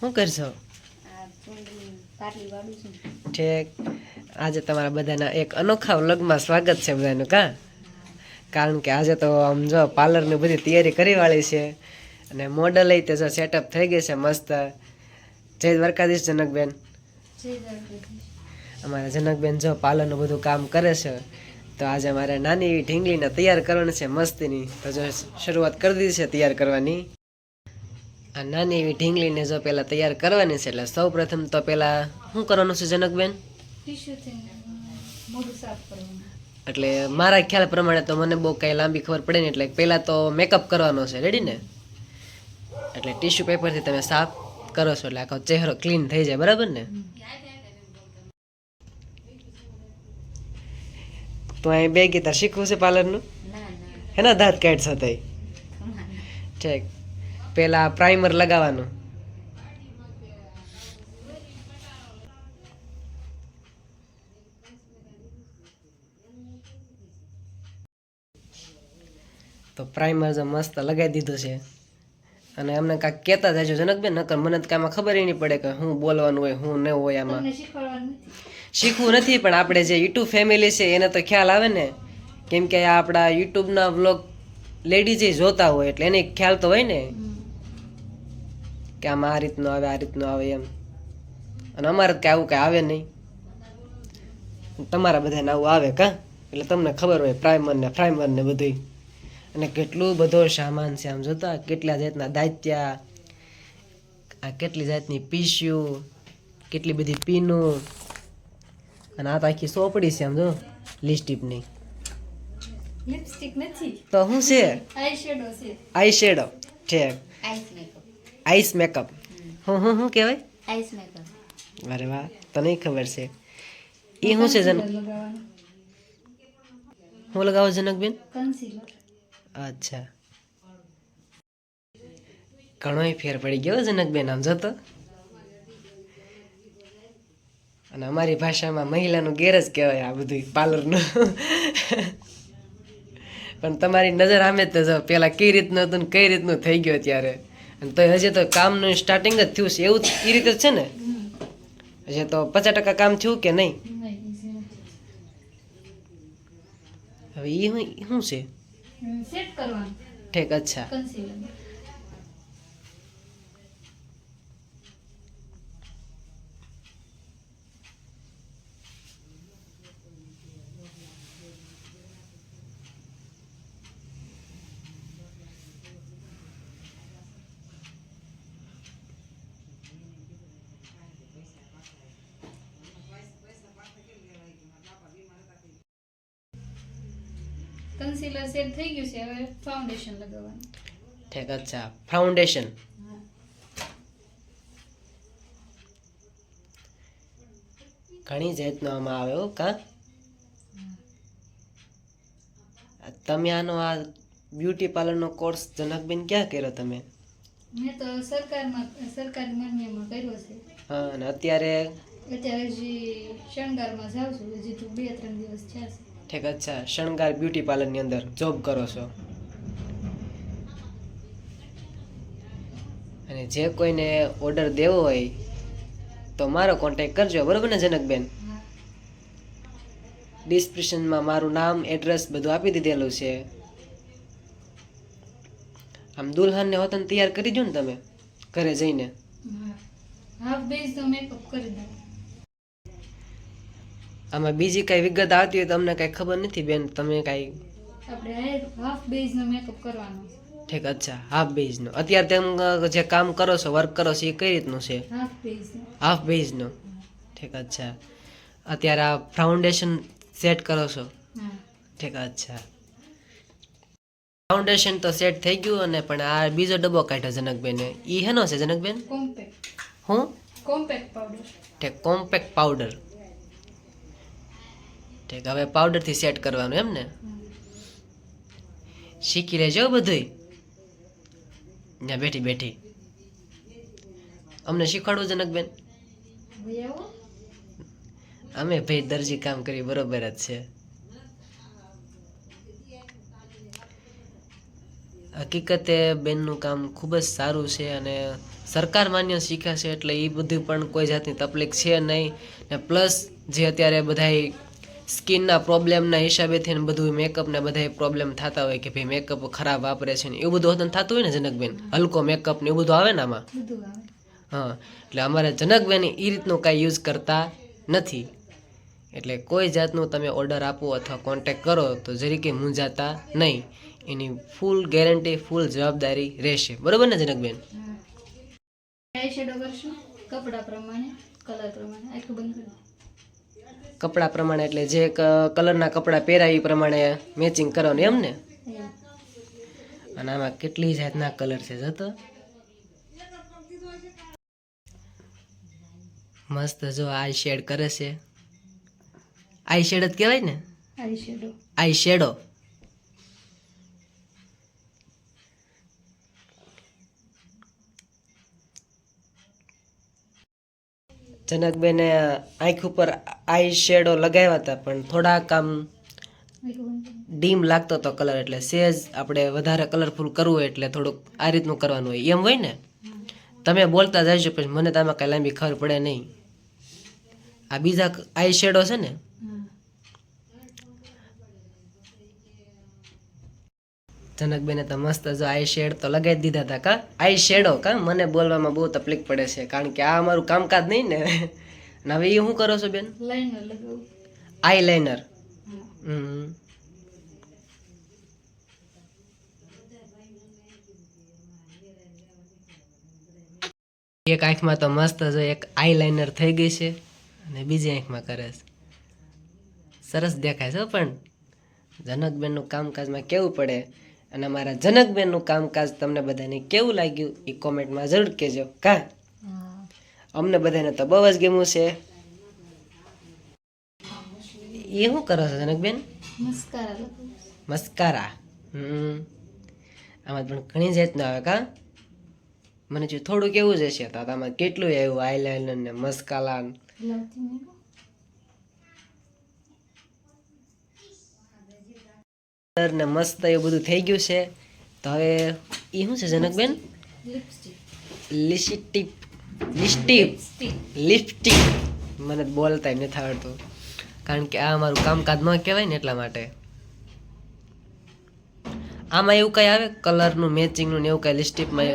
શું કરશો? ઠીક. આજે તમારા બધાના એક અનોખા વ્લોગમાં સ્વાગત છે બધાનું કા? કારણ કે આજે તો આમ જો પાર્લરની બધી તૈયારી કરી વાળી છે અને મોડલ તે જો સેટઅપ થઈ ગઈ છે મસ્ત. જય દ્વારકાધીશ જનકબેન. અમારા જનકબેન જો પાર્લરનું બધું કામ કરે છે તો આજે મારે નાની એવી ઢીંગલીને તૈયાર કરવાની છે મસ્તીની. તો જો શરૂઆત કરી દીધી છે તૈયાર કરવાની. આ નાની એવી ઢીંગલીને જો પહેલાં તૈયાર કરવાની છે એટલે સૌ પ્રથમ તો પહેલાં શું કરવાનું છે જનકબેન? એટલે મારા ખ્યાલ પ્રમાણે તો મને બહુ કાંઈ લાંબી ખબર પડે ને એટલે પહેલાં તો મેકઅપ કરવાનો છે. રેડી ને? એટલે ટીશ્યુ પેપરથી તમે સાફ કરો છો એટલે આખો ચહેરો ક્લીન થઈ જાય બરાબર ને? તો અહીં બે ગીતા શીખવું છે પાર્લરનું? હે ના દાંત કાઢશો તઈ તમારે ઠીક. પહેલાં પ્રાઇમર લગાવવાનું. તો પ્રાઇમર જો મસ્ત લગાવી દીધું છે. અને અમને કાંઈક કહેતા જાજો જનકબેન નકર મને તો કાંઈમાં ખબર નહીં પડે કે હું બોલવાનું હોય હું ન હોય આમાં. શીખવું નથી પણ આપણે જે યુટ્યુબ ફેમિલી છે એને તો ખ્યાલ આવે ને? કેમ કે આ આપણા યુટ્યુબના વ્લોગ લેડીઝે જોતા હોય એટલે એને ખ્યાલ તો હોય ને? કે આમાં આ રીતનું આવે આ રીતનું આવે એમ. અને અમારે કાંઈ આવું કાંઈ આવે નહીં. તમારા બધાને આવું આવે કા? એટલે તમને ખબર હોય પ્રાઇમર ને ફ્રાઇમર ને બધું અને કેટલું બધો સામાન છે આમ જોતા કેટલા જાતના દાંત્યા આ કેટલી જાતની પીસ્યું કેટલી બધી પીનું અને આ તો આખી સોપડી છે આમ જો લિપસ્ટિકની. લિપસ્ટિક નથી. તો શું છે? આઈ શેડો છે. આઈશેડો ઠીક. Eyes makeup. Eyes makeup. હું હું શું કહેવાય? Eyes makeup. અરે વાહ તને ખબર છે. એ શું છે જન હું લગાવો જનકબેન? કન્સીલર. અચ્છા. ઘણોય ફેર પડી ગયો જનકબેન આમ જતો અને અમારી ભાષામાં મહિલાનું ગેરેજ કહેવાય આ બધું પાર્લરનું. પણ તમારી નજર આમે જ તો જો પેલા કઈ રીતનું હતું ને કઈ રીતનું થઈ ગયો ત્યારે અને તો હજી તો કામનું સ્ટાર્ટિંગ જ થયું છે એવું એ રીતે છે ને? હજી તો પચાસ ટકા કામ થયું કે નહીં? હવે એ શું છે? સેટ કરવાનું. ઠીક અચ્છા. કન્સીલર કન્સીલર સેટ થઈ ગયું છે હવે ફાઉન્ડેશન લગાવવાનું. ઠીક અચ્છા ફાઉન્ડેશન ઘણી જાતનો આમાં આવે હો કા? તમે આનો આ બ્યુટી પાર્લરનો કોર્સ જનકબેન ક્યાં કર્યો તમે? મેં તો સરકારમાં સરકારી માન્યમાં કર્યો છે. હા અને અત્યારે? અત્યારે હજી શણગારમાં જાઉં છું હજી તો બે ત્રણ દિવસ થયા છે. ઠીક અચ્છા શણગાર બ્યુટી પાર્લરની અંદર જોબ કરો છો. અને જે કોઈને ઓર્ડર દેવો હોય, તો મારો કોન્ટેક્ટ કરજો. બરોબર ને, જનકબેન? ડિસ્ક્રિપ્શનમાં મારું નામ એડ્રેસ બધું આપી દીધેલું છે. આમ દુલ્હનને હોતન તૈયાર કરી દો ને તમે, ઘરે જઈને. હાફ બેઝ તો મેકઅપ કરી દઉં. આમાં બીજી કાંઈ વિગત આવતી હોય તો અમને કાંઈ ખબર નથી બેન તમે કાંઈ આપણે હાફ બેઝનો મેકઅપ કરવાનો. ઠીક અચ્છા હાફ બેઝનો અત્યારે તેમ જે કામ કરો છો વર્ક કરો છો એ કઈ રીતનું છે? હાફ બેઝનો હાફ બેઝનો ઠીક અચ્છા. અત્યારે આ ફાઉન્ડેશન સેટ કરો છો? ઠીક અચ્છા. ફાઉન્ડેશન તો સેટ થઈ ગયું અને પણ આ બીજો ડબ્બો કાઢ્યો જનકબેને. એ હેનો છે જનકબેન? કોમ્પેક્ટ હું? કોમ્પેક્ટ પાવડર ઠીક કોમ્પેક્ટ પાવડર ઠીક. હવે પાવડરથી સેટ કરવાનું એમ ને? શીખી લેજો બધુંય. ત્યાં બેઠી બેઠી. અમને શીખવાડવું જનકબેન અમે ભાઈ દરજી કામ કરી બરોબર જ છે. હકીકતે બેનનું કામ ખૂબ જ સારું છે અને સરકાર માન્ય શીખ્યા છે એટલે એ બધું પણ કોઈ જાતની તકલીફ છે નહીં. ને પ્લસ જે અત્યારે બધાય સ્કિનના પ્રોબ્લેમના હિસાબેથી ને બધું મેકઅપને બધા પ્રોબ્લેમ થતા હોય કે ભાઈ મેકઅપ ખરાબ વાપરે છે ને એવું બધું હોતું થતું હોય ને જનકબેન? હલકો મેકઅપ ને એવું બધું આવે ને આમાં? હા એટલે અમારે જનકબેન એ રીતનું કાંઈ યુઝ કરતા નથી. એટલે કોઈ જાતનું તમે ઓર્ડર આપો અથવા કોન્ટેક કરો તો જરીકે મૂંઝાતા નહીં. એની ફૂલ ગેરંટી ફૂલ જવાબદારી રહેશે. બરોબર ને જનકબેન? હા. આઈ શેડો કરશું. કપડા પ્રમાણે કલર પ્રમાણે. આખું બંધ કરી. કપડાં પ્રમાણે એટલે જે કલરના કપડાં પહેરાય એ પ્રમાણે મેચિંગ કરવાનું એમ ને? અને આમાં કેટલી જાતના કલર છે જતો? મસ્ત જો આઈ શેડ કરે છે. આઈ શેડ જ કહેવાય ને? આઈ શેડો આઈ શેડો જનકબેને આંખ ઉપર આઈ શેડો લગાવ્યા હતા, પણ થોડાક આમ. ડીમ લાગતો હતો કલર એટલે સેજ આપણે વધારે કલરફુલ કરવું હોય એટલે થોડુંક આ રીતનું કરવાનું હોય એમ હોય ને તમે બોલતા જઈશો પછી મને તો આમાં કાંઈ લાંબી ખબર પડે નહીં આ બીજા આઈ શેડો છે ને જનકબેને તો મસ્ત જો આઈ શેડ તો લગાવી દીધા હતા કા? આઈ શેડો કા? મને બોલવામાં બહુ તકલીફ પડે છે કારણ કે આ અમારું કામકાજ નહીં ને. અને હવે એ શું કરો છો બેન? આઈ લાઇનર હમ. એક આંખમાં તો મસ્ત જો એક આઈ લાઇનર થઈ ગઈ છે અને બીજી આંખમાં કરે છે. સરસ દેખાય છે પણ. જનકબેનનું કામકાજમાં કેવું પડે? અને અમારા જનકબેનનું કામકાજ તમને બધાને કેવું લાગ્યું એ કોમેન્ટમાં જરૂર કહેજો. કા? અમને બધાને તો બહુ જ ગમ્યું છે. એ શું કરો છો જનકબેન? મસ્કારા હમ. આમાં પણ ઘણી જાતનું આવે કા? મને જો થોડુંક એવું જ હશે તો આમાં કેટલું એવું આઈલાઇનર ને મસ્કાલા ને મસ્ત એવું બધું થઈ ગયું છે. તો હવે એ શું છે Janakben? Lipstick. Lipstick. Lipstick. Stick મને બોલતા નથી આવડતું. કારણ કે આ અમારું કામકાજ ન કહેવાય ને એટલા માટે. આમાં એવું કંઈ આવે? કલરનું મેચિંગનું ને એવું કંઈ લિપસ્ટિકમાં?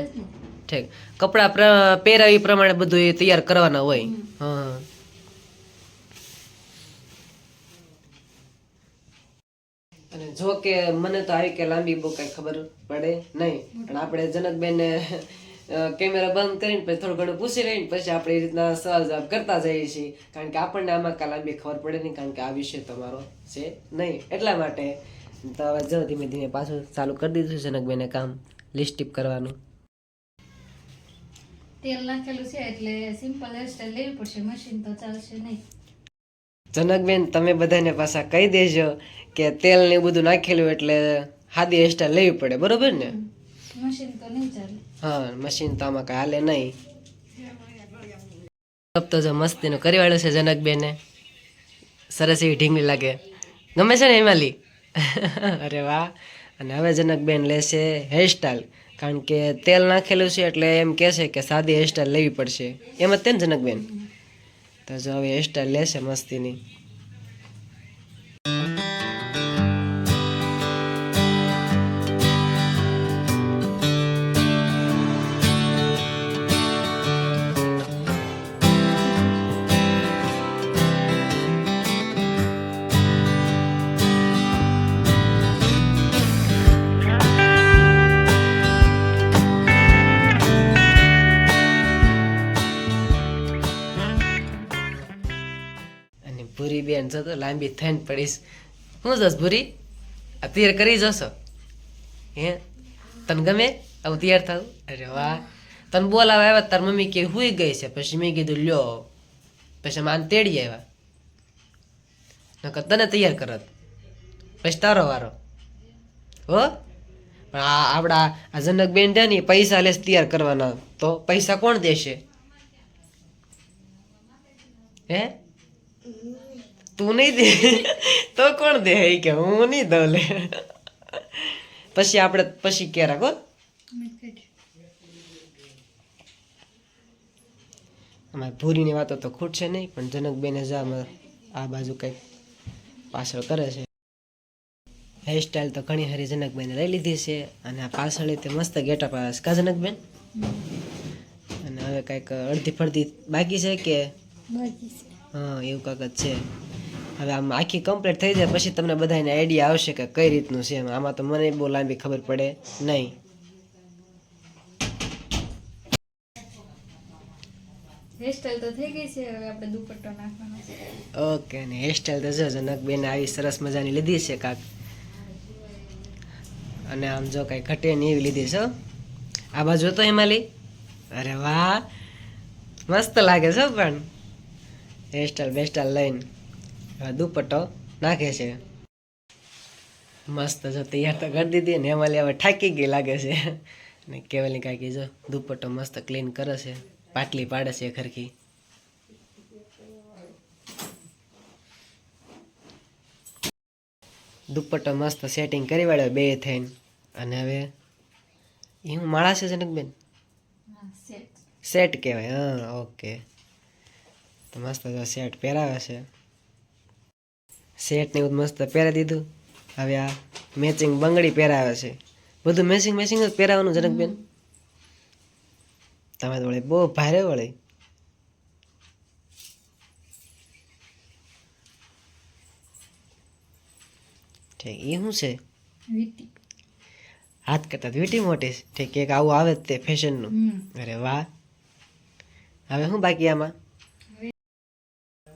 ઠીક. કપડાં પહેરાવી પ્રમાણે બધું એ તૈયાર કરવાના હોય. હા અને જો કે મને તો આવી કે લાંબી બહુ કઈ ખબર પડે નહીં. પણ આપણે જનકબેનને કેમેરા બંધ કરીને પછી થોડું ઘણું પૂછી લઈને પછી આપણે એ રીતના સવાલ જવાબ કરતા જઈએ છીએ. કારણ કે આપણને આમાં કાલાંબી લાંબી ખબર પડે નહીં, કારણ કે આ વિષય તમારો છે નહીં. એટલા માટે તો હવે જો ધીમે ધીમે પાછું ચાલુ કરી દીધું છે જનકબેને કામ લિસ્ટિપ કરવાનું. તેલ નાખેલું છે એટલે સિમ્પલ હેરસ્ટાઈલ લેવી પડશે મશીન તો ચાલશે નહીં. જનકબેન તમે બધાને પાછા કહી દેજો કે તેલ ને બધું નાખેલું એટલે હાદી હેરસ્ટાઈલ લેવી પડે બરોબર ને? મશીન તો નહીં ચાલે. હા મશીન તો આમાં કાંઈ હાલે નહીં. તો જો મસ્તીનું કરી વાળ્યું છે જનકબેને. સરસ એવી ઢીંગલી લાગે. ગમે છે ને હિમાલી? અરે વાહ. અને હવે જનકબેન લેશે હેરસ્ટાઈલ કારણ કે તેલ નાખેલું છે એટલે એમ કહેશે કે સાદી હેરસ્ટાઈલ લેવી પડશે. એમ જ તે ને જનકબેન? તો જો હવે હેરસ્ટાઈલ લેશે મસ્તીની. બેન તો લાંબી થઈને પડીશ. હું જશ ભૂરી? આ તૈયાર કરી જશો. હે? તને ગમે? આવું તૈયાર થવું? અરે વાહ. તને બોલાવા આવ્યા, તાર મમ્મી કે હુઈ ગઈ છે. પછી મેં કીધું, લ્યો. પછી માન તેડી આવ્યા. નકર તને તૈયાર કરત. પછી તારો વારો. હો? પણ આ આપણા આ જનક બેન છે ને પૈસા લેસ તૈયાર કરવાના. તો પૈસા કોણ દેશે? હે? તું નહીં દે તો કોણ દે? કે હું નહીં દઉં લે. પછી આપણે પછી કે રાખો અમારે ભૂરીની વાતો તો ખૂટશે નહીં પણ જનકબેને જા આ બાજુ કંઈક પાછળ કરે છે. હેરસ્ટાઈલ તો ઘણી હારી જનકબેને લઈ લીધી છે અને આ પાછળ તે મસ્ત ગેટઅપ આવે છે. કા જનકબેન? અને હવે કંઈક અડધી ફરધી બાકી છે કે? બાકી છે. હા એવું કાંક છે. હવે આમ આખી કમ્પ્લીટ થઈ જાય પછી તમને બધાને આઈડિયા આવશે કે કઈ રીતનું છે એમ. આમાં તો મને બહુ લાંબી ખબર પડે નહીં. હેરસ્ટાઈલ તો થઈ ગઈ છે હવે આપણે દુપટ્ટો નાખવાનો છે. ઓકે ને હેરસ્ટાઈલ તો જો જનકબેન આવી સરસ મજાની લીધી છે કાક. અને આમ જો કાંઈ ઘટે નહીં એવી લીધી છે આ બાજુ તો હિમાલી? અરે વાહ! મસ્ત લાગે છે પણ. હેરસ્ટાઈલ બેસ્ટાઈલ લઈને. દુપટ્ટો નાખે છે. મસ્ત જો તૈયાર તો કરી દીધી ને એમાં હવે થાકી ગઈ લાગે છે. ને કેવલની કાંઈક જો દુપટ્ટો મસ્ત ક્લીન કરે છે. પાટલી પાડે છે ખરખી દુપટ્ટો મસ્ત સેટિંગ કરી વાળ્યો બે થઈને. અને હવે એ હું માળા છે જનકબેન સેટ સેટ કહેવાય હા ઓકે તો મસ્ત જો સેટ પહેરાવે છે. સેટ ને એવું મસ્ત પહેરાવી દીધું. હવે આ મેચિંગ બંગડી પહેરાવે છે. બધું મેચિંગ મેચિંગ જ પહેરાવાનું જનકબેન? તમે તો વળી બહુ ભારે વળી. ઠીક એ શું છે? હાથ કરતા વીટી મોટી ઠીક એક આવું આવે જ તે ફેશનનું અરે વાહ. હવે શું બાકી આમાં?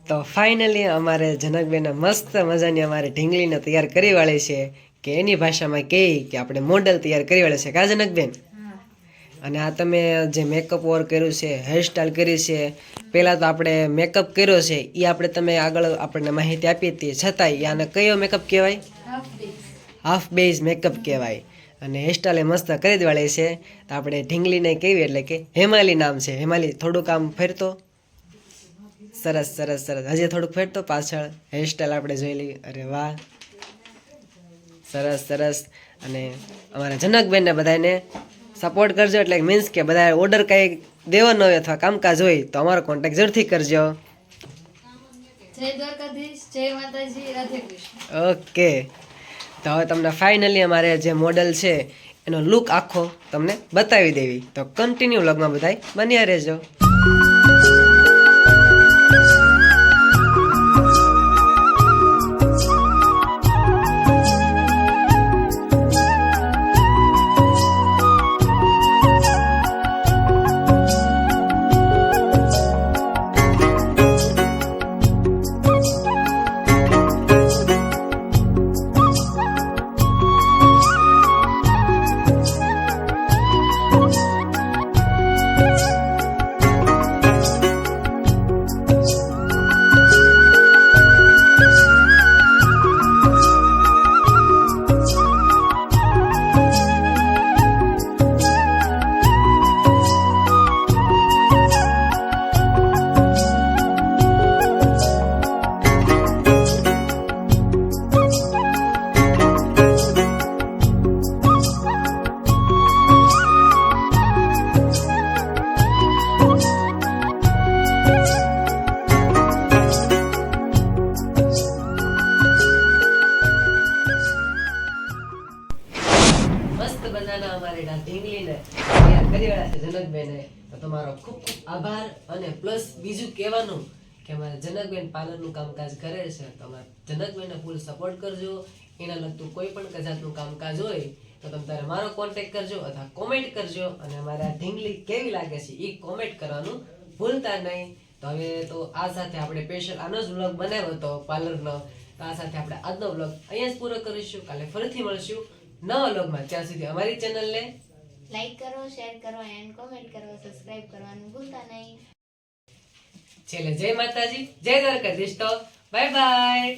તો ફાઇનલી અમારે જનકબેને મસ્ત મજાની અમારે ઢીંગલીને તૈયાર કરી વાળી છે કે એની ભાષામાં કહે કે આપણે મોડલ તૈયાર કરી વાળે છે કા જનકબેન? અને આ તમે જે મેકઅપ વર્ક કર્યું છે હેરસ્ટાઈલ કરી છે પહેલાં તો આપણે મેકઅપ કર્યો છે એ આપણે તમે આગળ આપણને માહિતી આપી હતી છતાંય આને કયો મેકઅપ કહેવાય? હાફ બેઝ મેકઅપ કહેવાય. અને હેરસ્ટાઈલ મસ્ત કરી દેવાળી છે. તો આપણે ઢીંગલીને કેવી એટલે કે હેમાલી નામ છે. હેમાલી થોડુંક આમ ફેરતો. સરસ સરસ સરસ. હજી થોડુંક ફેરતો પાછળ. હેરસ્ટાઈલ આપણે જોઈ લઈએ. અરે વાહ. સરસ સરસ. અને અમારા જનકબેનને બધાને સપોર્ટ કરજો. એટલે મીન્સ કે બધા ઓર્ડર કંઈ દેવાનો હોય અથવા કામકાજ હોય તો અમારો કોન્ટેક્ટ જરૂરથી કરજો. ઓકે. તો હવે તમને ફાઇનલી અમારે જે મોડલ છે એનો લુક આખો તમને બતાવી દેવી. તો કન્ટિન્યુ લગમાં બધાય બન્યા રહેજો. પાર્લરનું કામકાજ કરે છે, તો જનકભાઈને ફૂલ સપોર્ટ કરજો. એના લગતું કોઈ પણ જાતનું કામકાજ હોય, તો તમે તારે મારો કોન્ટેક્ટ કરજો અથવા કોમેન્ટ કરજો અને અમારા ઢીંગલી કેવી લાગે છે એ કોમેન્ટ કરવાનું ભૂલતા નહીં. તો હવે તો આ સાથે આપણે સ્પેશિયલ આનો જ વ્લોગ બનાવ્યો હતો પાર્લરનો. આ સાથે આપણે આજનો વ્લોગ અહીંયા જ પૂરો કરીશું. કાલે ફરીથી મળશું નવા વ્લોગમાં ત્યાં સુધી અમારી ચેનલને લાઈક કરો શેર કરો એન્ડ કોમેન્ટ કરો. સબસ્ક્રાઇબ કરવાનું ભૂલતા નહીં. છેલ્લે જય માતાજી જય દ્વારકાધીશ તો બાય બાય.